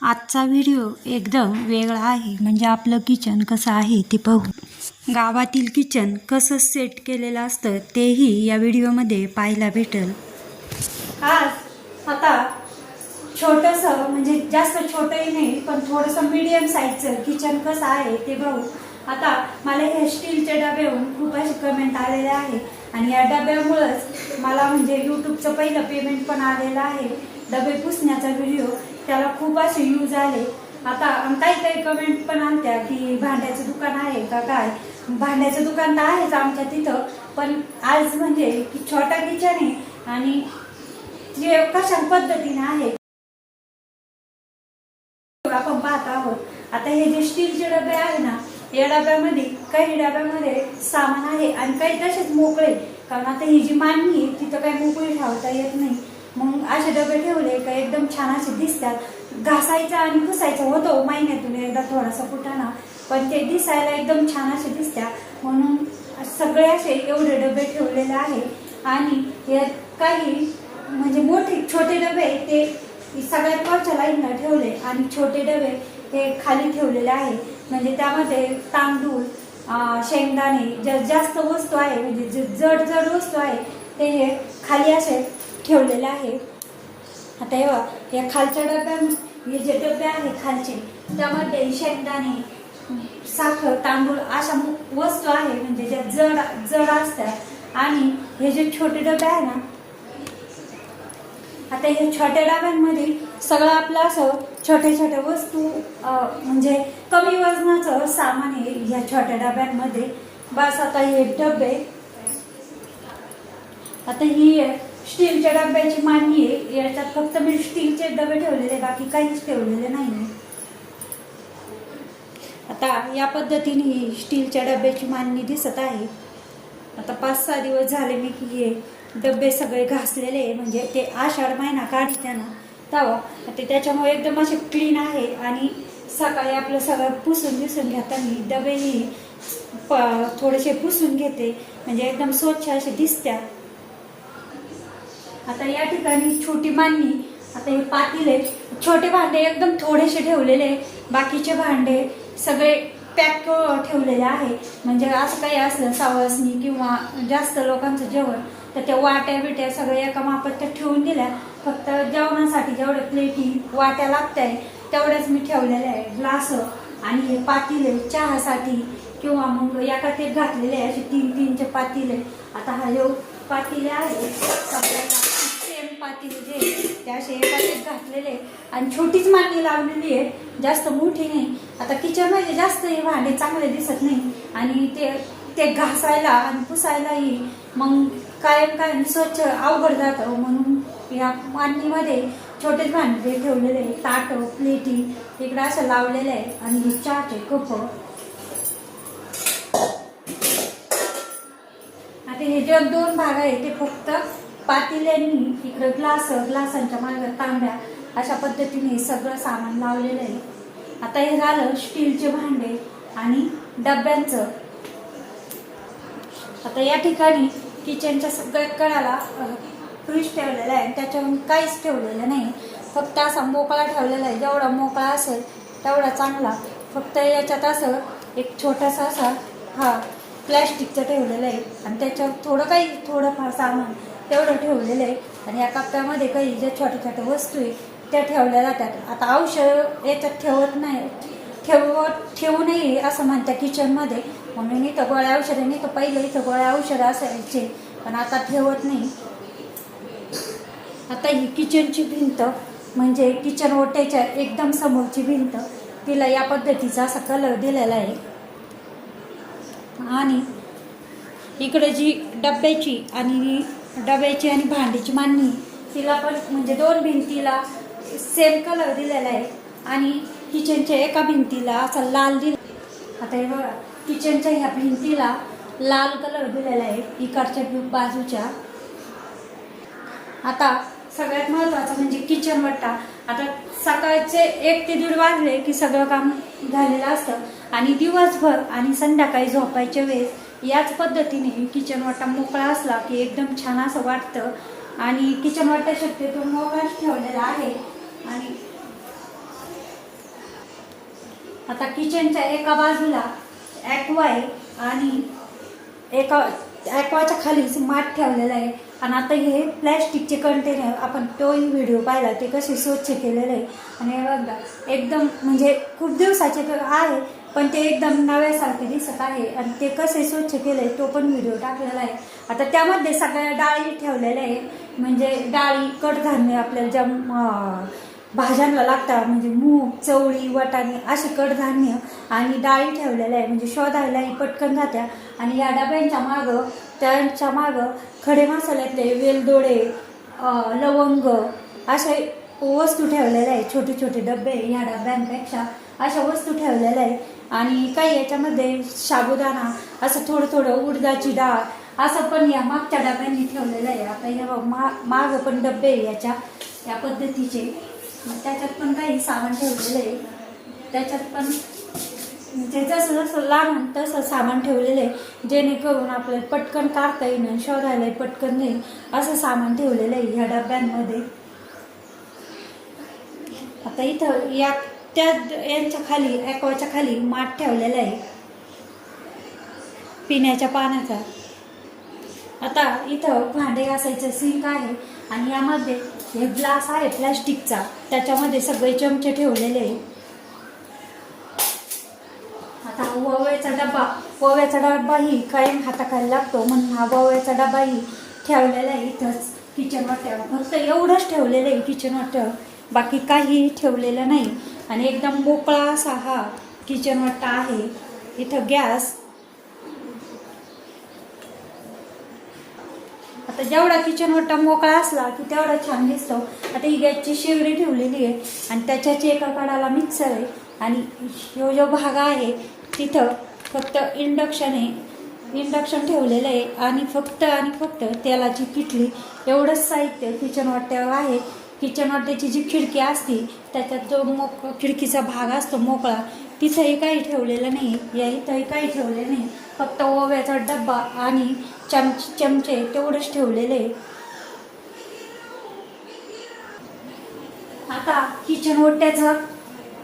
आजचा व्हिडिओ एकदम वेगळा आहे. म्हणजे आपलं किचन कसं आहे ते पाहू गावातील किचन कसं सेट केलेलं असतं तेही या व्हिडिओमध्ये पाहायला भेटेल. आज आता छोटंसं म्हणजे जास्त छोटंही नाही पण थोडंसं मीडियम साईजचं किचन कसं आहे ते पाहू आता मला हे स्टीलचे डब्याहून खूप असे कमेंट आलेले आहे. आणि या डब्यामुळंच मला म्हणजे यूट्यूबचं पहिलं पेमेंट पण आलेलं आहे. डबे पुसण्याचा व्हिडिओ त्याला खूप असे यूज आले. आता काही काही कमेंट पण आणत्या की भांड्याचं दुकान आहे का काय? भांड्याचं दुकान तर आहेच आमच्या तिथं पण आज म्हणजे की छोटा किचन आहे आणि जे कशा पद्धतीने आहे. आपण पाहत आहोत. आता हे जे स्टीलचे डबे आहे ना या डब्यामध्ये काही डब्यामध्ये सामान आहे आणि काही तसेच मोकळे. कारण आता ही जी मांडणी आहे तिथं काही मोकळी ठेवता येत नाही. मग असे डबे ठेवले का एकदम छान असे दिसतात. घासायचा आणि पुसायचा होतो हो महिन्यातून एकदा थोडासा फुटाणा. पण ते दिसायला एकदम छान असे दिसतात. म्हणून सगळे असे एवढे डबे ठेवलेले आहे. आणि यात काही म्हणजे मोठे छोटे डबे ते सगळ्यात वरच्या लाईनला ठेवले. आणि छोटे डबे हे खाली ठेवलेले आहे. म्हणजे त्यामध्ये तांदूळ शेंगदाणे ज्या जास्त वस्तू आहे म्हणजे जे जड जड वस्तू आहे ते हे खाली असे ठेवलेले आहे. आता हे बघा, या खालच्या डब्यात हे जे डबे आहे खालचे त्यामध्ये शेंगदाणे साखर तांदूळ अशा वस्तू आहे म्हणजे ज्या जड जड असतात. आणि हे जे छोटे डबे आहे ना आता हे छोट्या डब्यांमध्ये सगळं आपलं असं छोट्या छोट्या वस्तू म्हणजे कमी वजनाचं सामान आहे ह्या छोट्या डब्यांमध्ये. बस आता हे डबे आता ही स्टीलच्या डब्याची मांडणी आहे. याच्यात फक्त मी स्टीलचे डबे ठेवलेले बाकी काहीच ठेवलेले नाही आता या पद्धतीने ही स्टीलच्या डब्याची मांडणी दिसत आहे. आता पाच सहा दिवस झाले मी की हे डबे सगळे घासलेले आहे. म्हणजे ते आषाढ महिना काढताना ना ते त्याच्यामुळे एकदम असे क्लीन आहे आणि सकाळी आपलं सगळं पुसून दिसून घेताना डबेही प थोडेसे पुसून घेते. म्हणजे एकदम स्वच्छ असे दिसत्या. आता या ठिकाणी छोटी मांडणी आता हे पातेले छोटे भांडे एकदम थोडेसे ठेवलेले बाकीचे भांडे सगळे पॅक ठेवलेले आहे. म्हणजे असं काही असलं सावसनी किंवा जास्त लोकांचं जेवण तर त्या वाट्या बिट्या सगळ्या एका मापात ठेवून दिल्या. फक्त जेवणासाठी जेवढ्या प्लेटी वाट्या लागत आहे तेवढ्याच मी ठेवलेल्या आहे ग्लास आणि हे पातील चहासाठी किंवा मग एका ते घातलेले आहे असे तीन तीनचे पातील आता हा जो पातील आहे सेम पातेले जे आहे, ते असे एका घातलेले आणि छोटीच मांडणी लावलेली आहे जास्त मोठी नाही. आता किचनमध्ये जास्त हे भांडे चांगले दिसत नाही आणि ते ते घासायला आणि पुसायलाही मग कायम कायम स्वच्छ अवघड जातं हो म्हणून या मांडणीमध्ये छोटेच भांडे ठेवलेले आहे ताट प्लेटी इकडे असं लावलेलं आहे आणि हे चहाचे कप. आता हे जे दोन भाग आहे ते फक्त पातेल्यांनी इकडे ग्लास ग्लासांच्या मागे तांब्या अशा पद्धतीने सगळं सामान लावलेलं आहे. आता हे झालं स्टीलचे भांडे आणि डब्यांचं. आता या ठिकाणी किचनच्या सगळ्या कडाला फ्रीज ठेवलेला आहे त्याच्यावर काहीच ठेवलेलं नाही. फक्त असा मोकळा ठेवलेला आहे. जेवढा मोकळा असेल तेवढा चांगला. फक्त याच्यात असं एक छोटासा असा हा प्लॅस्टिकचं ठेवलेलं आहे. आणि त्याच्यावर थोडं काही थोडंफार सामान तेवढं ठेवलेलं आहे. आणि या कप्प्यामध्ये काही ज्या छोट्या छोट्या वस्तू आहे त्या ठेवल्या जातात. आता औषध याच्यात ठेवत नाही ठेवत ठेवू नये असं म्हणतात किचनमध्ये. म्हणून इथं गोळ्या औषधं नाही तर पहिलं इथं गोळ्या औषधं असायचे पण आता ठेवत नाही. आता ही किचनची भिंत म्हणजे किचन ओट्याच्या एकदम समोरची भिंत तिला या पद्धतीचा असा कलर दिलेला आहे. आणि इकडे जी डब्याची आणि डब्याची आणि भांडीची मांडणी. तिला पण म्हणजे दोन भिंतीला सेम कलर दिलेला आहे. आणि किचनच्या एका भिंतीला असा लाल दिला आता हे बघा किचनच्या ह्या भिंतीला लाल कलर दिलेला आहे इकडच्या बाजूच्या. आता सगळ्यात महत्वाचं म्हणजे किचन वट्टा. आता सकाळचे एक ते दीड वाजले की सगळं काम झालेलं असतं. आणि दिवसभर आणि संध्याकाळी झोपायच्या वेळेस याच पद्धतीने किचन वाटा मोकळा असला की एकदम छान असं वाटतं. आणि किचन वाटा शक्यतो मोकळाच ठेवलेला आहे. आणि आता किचनच्या एका बाजूला ॲक्वा आहे आणि एका ॲक्वाच्या खालीच माठ ठेवलेला आहे. आणि आता हे प्लॅस्टिकचे कंटेनर आपण तोही व्हिडिओ पाहिला ते कसे स्वच्छ केलेले आहे. आणि हे बघा एकदम म्हणजे खूप दिवसाचे तर आहे पण ते एकदम नव्यासारखे दिसत आहे. आणि ते कसे स्वच्छ केले तो पण व्हिडिओ टाकलेला आहे. आता त्यामध्ये सगळ्या डाळी ठेवलेल्या आहे म्हणजे डाळी कडधान्य आपल्याला ज्या भाज्यांना लागतात म्हणजे मूग चवळी वाटाणे असे कडधान्य आणि डाळी ठेवलेल्या आहे म्हणजे शोधायलाही पटकन जात्या. आणि या डब्यांच्या मागं त्यांच्या मागं खडे मसाल्यातले वेलदोडे लवंग असे वस्तू ठेवलेल्या आहे छोटे छोटे डबे ह्या डब्यांपेक्षा अशा वस्तू ठेवलेल्या आहे आणि काही याच्यामध्ये साबुदाणा असं थोडं थोडं उडदाची डाळ असं पण या मागच्या डब्यांनी ठेवलेलं आहे. आता या मा मागं पण डबे आहे याच्या या पद्धतीचे. मग त्याच्यात पण काही सामान ठेवलेलं आहे. त्याच्यात पण म्हणजे जसं जसं लहान तसं सामान ठेवलेलं आहे. जेणेकरून आपल्याला पटकन काढता येईल शोधायला पटकन येईल असं सामान ठेवलेलं आहे ह्या डब्यांमध्ये. आता इथं या त्या यांच्या खाली ॲक्वाच्या खाली माठ ठेवलेला आहे. पिण्याच्या पाण्याचा. आता इथं भांडे घासायचं सिंक आहे आणि यामध्ये हे ग्लास आहे प्लॅस्टिकचा. त्याच्यामध्ये सगळे चमचे ठेवलेले आहे. आता हा वव्याचा डबा वव्याचा डबाही कायम हाताखाली लागतो म्हणून हा वव्याचा डबाही ठेवलेला आहे इथंच. किचन वाट्यावर फक्त एवढंच ठेवलेलं आहे किचन वाट्यावर बाकी काही ठेवलेलं नाही. आणि एकदम मोकळा असा हा किचन वाटा आहे. इथं गॅस आता जेवढा किचन वाटा मोकळा असला की तेवढा छान दिसतो. आता ही गॅसची शेगडी ठेवलेली आहे आणि त्याच्याच एका कडाला मिक्सर आहे. आणि ह्यो जो भाग आहे तिथं फक्त इंडक्शन आहे. इंडक्शन ठेवलेलं आहे आणि फक्त आणि फक्त तेलाची किटली. एवढंच साहित्य किचन वाट्यावर आहे. किचन वाट्याची जी खिडकी असते त्याच्यात जो मोक खिडकीचा भाग असतो मोकळा तिथंही काही ठेवलेलं नाही या इथंही काही ठेवलेलं नाही. फक्त ओव्याचा डब्बा आणि चम चमचे तेवढंच ठेवलेले. आहे आता किचन ओट्याचा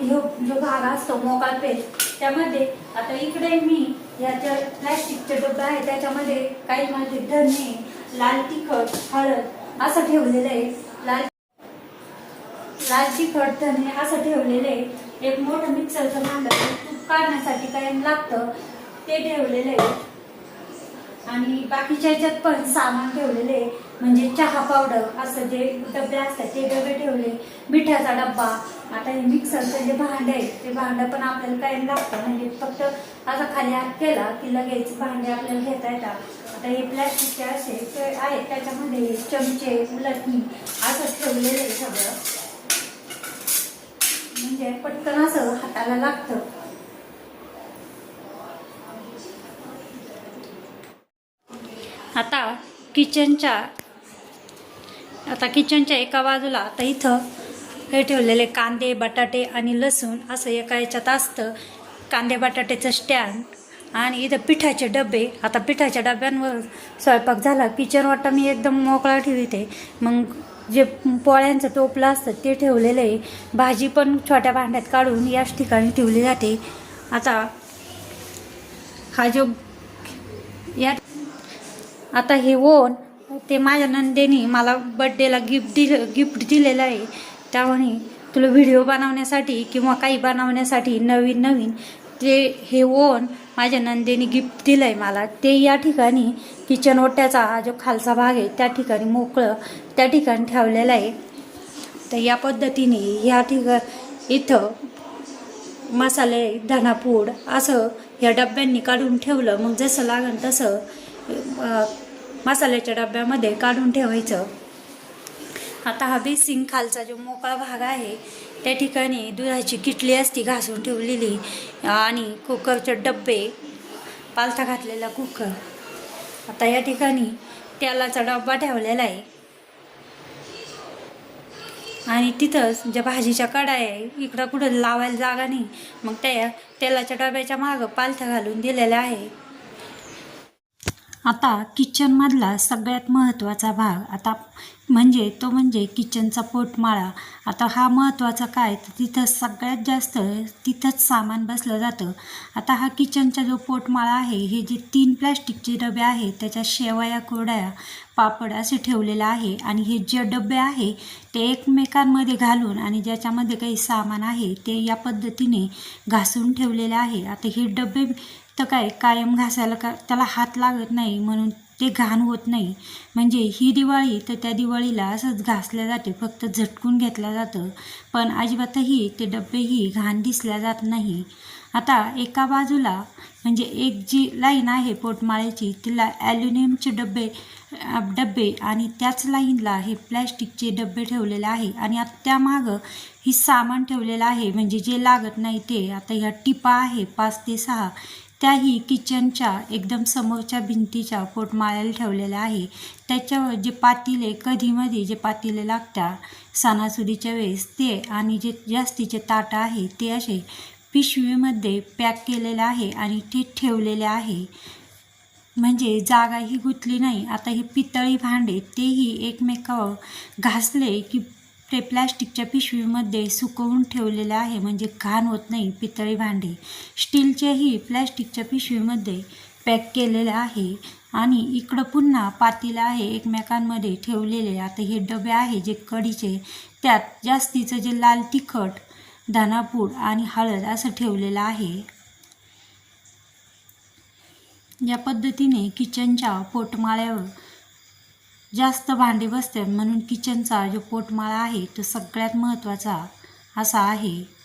जो जो भाग असतो मोकळा पेज त्यामध्ये आता इकडे मी याच्या प्लॅस्टिकचा डब्बा आहे त्याच्यामध्ये काही माझे धने लाल तिखट हळद असं ठेवलेलं आहे. लाल लाल तिखट धने असं ठेवलेलं आहे एक मोठं मिक्सरचं भांडं तूप काढण्यासाठी कायम लागतं ते ठेवलेलं आहे आणि बाकीच्या ह्याच्यात पण सामान ठेवलेले आहे. म्हणजे चहा पावडर असं जे डबे असतात ते डबे ठेवले. मिठाचा डब्बा. आता हे मिक्सरचं जे भांडे आहे ते भांडं पण आपल्याला कायम लागतं. म्हणजे फक्त असा खाली हात केला की लगेच भांडे आपल्याला घेता येतात. आता हे प्लॅस्टिकचे असे ते आहेत. त्याच्यामध्ये चमचे उलटणी असं ठेवलेलं आहे सगळं. म्हणजे पटकन असं हाताला लागतं. आता किचनच्या आता किचनच्या एका बाजूला आता इथं हे ठेवलेले कांदे बटाटे आणि लसूण असं एका याच्यात असतं. कांदे बटाट्याचं स्टँड आणि इथं पिठाचे डबे. आता पिठाच्या डब्यांवर स्वयंपाक झाला. किचन वाटा मी एकदम मोकळा ठेवते. मग जे पोळ्यांचं टोपलं असतं ते ठेवलेलं आहे. भाजी पण छोट्या भांड्यात काढून याच ठिकाणी ठेवली जाते. आता हा जो या आता हे ओन ते माझ्या नंदेनी मला बड्डेला गिफ्ट दिलं गिफ्ट दिलेलं आहे. त्यामुळे तुला व्हिडिओ बनवण्यासाठी किंवा काही बनवण्यासाठी नवीन नवीन ते हे ओन माझ्या नंदेनी गिफ्ट दिलं आहे मला. ते या ठिकाणी किचन ओट्याचा हा जो खालचा भाग आहे त्या ठिकाणी मोकळं त्या ठिकाणी ठेवलेलं आहे. तर या पद्धतीने या ठिका इथं मसाले धनापूड असं या डब्यांनी काढून ठेवलं. मग जसं लागेल तसं मसाल्याच्या डब्यामध्ये काढून ठेवायचं. आता हा बेसिंग खालचा जो मोकळा भाग आहे त्या ठिकाणी दुधाची किटली असती घासून ठेवलेली. आणि कुकरचे डब्बे पालथा घातलेला कुकर. आता या ठिकाणी तेलाचा डब्बा ठेवलेला आहे. आणि तिथंच ज्या भाजीच्या कडा आहे इकडं कुठं लावायला जागा नाही. मग त्या तेलाच्या डब्याच्या मागं पालथ्या घालून दिलेल्या आहे. आता किचनमधला सगळ्यात महत्त्वाचा भाग. आता म्हणजे तो म्हणजे किचनचा पोटमाळा. आता हा महत्त्वाचा काय? तर तिथं सगळ्यात जास्त तिथंच सामान बसलं जातं. आता हा किचनचा जो पोटमाळा आहे हे जे तीन प्लॅस्टिकचे डबे आहेत त्याच्या शेवया कोरड्या पापड असे ठेवलेलं आहे आणि हे जे डबे आहे ते एकमेकांमध्ये घालून आणि ज्याच्यामध्ये काही सामान आहे ते या पद्धतीने घासून ठेवलेले आहे. आता हे डबे तर काय कायम घासायला का त्याला हात लागत नाही म्हणून ते घाण होत नाही. म्हणजे ही दिवाळी तर त्या दिवाळीला असंच घासल्या जाते फक्त झटकून घेतलं जातं. पण अजिबातही ते डब्बेही घाण दिसल्या जात नाही. आता एका बाजूला म्हणजे एक जी लाईन आहे पोटमाळ्याची तिला ॲल्युमिनियमचे डब्बे डब्बे आणि त्याच लाईनला हे प्लॅस्टिकचे डब्बे ठेवलेले आहे. आणि आता त्यामागं ही सामान ठेवलेलं आहे. म्हणजे जे लागत नाही ते. आता ह्या टिपा आहे पाच ते सहा. त्याही किचनच्या एकदम समोरच्या भिंतीच्या पोटमाळ्याला ठेवलेल्या आहे. त्याच्यावर जे पातीले कधीमधी जे पातीले लागतात सणासुदीच्या वेळेस ते आणि जे जास्तीचे ताटं आहे ते असे पिशवीमध्ये पॅक केलेले आहे आणि ते ठेवलेले आहे. म्हणजे जागाही गुंतली नाही. आता हे पितळी भांडे तेही एकमेकावर घासले की ते प्लॅस्टिकच्या पिशवीमध्ये सुकवून ठेवलेले आहे म्हणजे घाण होत नाही पितळी भांडे. स्टीलचेही प्लॅस्टिकच्या पिशवीमध्ये पॅक केलेलं आहे आणि इकडं पुन्हा पातेलं आहे एकमेकांमध्ये ठेवलेले. आता हे डबे आहे जे कढीचे त्यात जास्तीचं जे लाल तिखट धनापूड आणि हळद असं ठेवलेलं आहे. या पद्धतीने किचनच्या पोटमाळ्यावर जास्त भांडी बसतात म्हणून किचनचा जो पोटमाळा आहे तो सगळ्यात महत्त्वाचा असा आहे.